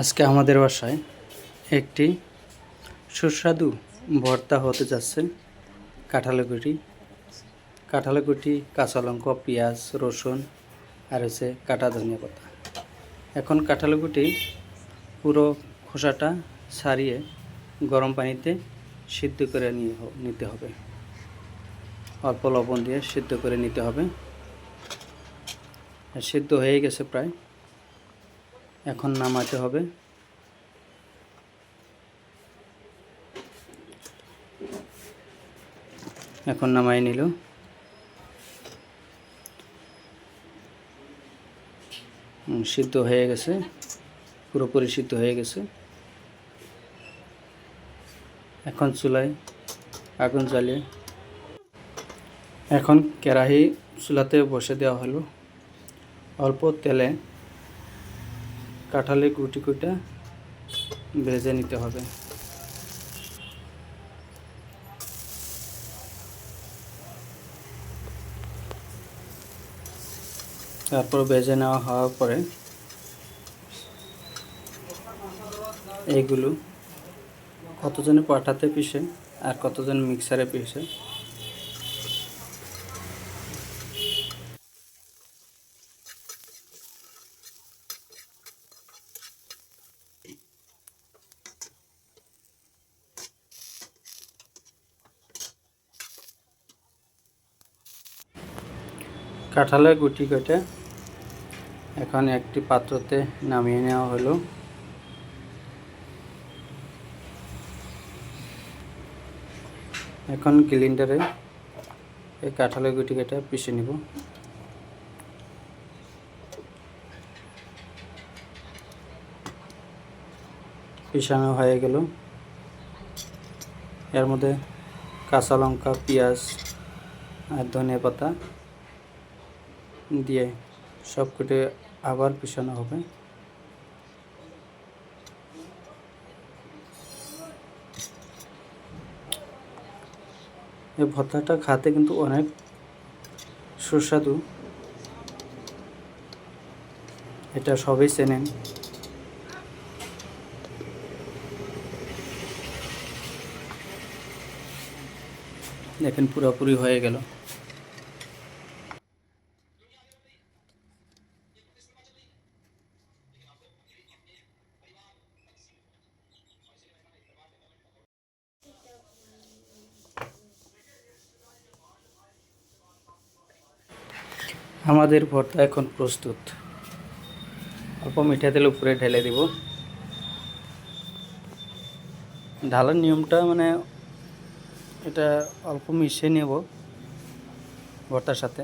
আজকে আমাদের বাসায় একটি সুস্বাদু ভর্তা হতে যাচ্ছে। কাঁঠালকুটি। কাঁঠালকুটি, কাঁচা লঙ্কা, পেঁয়াজ, রসুন আর হচ্ছে কাটা ধনিয়া পাতা। এখন কাঁঠালকুটি পুরো খোসাটা ছাড়িয়ে গরম পানিতে সিদ্ধ করে নিয়ে নিতে হবে। অল্প লবণ দিয়ে সিদ্ধ করে নিতে হবে। সিদ্ধ হয়ে গেছে প্রায় এখন নামাতে হবে। এখন নামাই নিল। সিদ্ধ হয়ে গেছে। পুরোপুরি সিদ্ধ হয়ে গেছে। এখন চুলায় আগুন জ্বালিয়ে এখন কেরাহি চুলাতে বসে দেওয়া হলো। অল্প তেলে কাঁঠালের গুটি কুটা ভেজে নিতে হবে। তারপর ভেজে নেওয়া হওয়ার পরে এইগুলো কতজনে পাঠাতে পিষে আর কতজন মিক্সারে পিষে কাঁঠালের গুটি কেটে এখন একটি পাত্রতে নামিয়ে নেওয়া হলো। এখন গ্লিন্ডারে এই কাঁঠালের গুটি কেটে পিষে নিব। পিষানো হয়ে গেল। এর মধ্যে কাঁচা লঙ্কা, পেঁয়াজ আর ধনিয়া পাতা দিয়ে সব কেটে আবার পিষানো হবে। এই ভর্তাটা খাতে কিন্তু অনেক সুস্বাদু। এটা সবাই চেনেন। দেখেন পুরোপুরি হয়ে গেল। আমাদের ভর্তা এখন প্রস্তুত। অল্প মিঠা তেল উপরে ঢেলে দিব। ঢালার নিয়মটা মানে এটা অল্প মিশিয়ে নেব ভর্তার সাথে।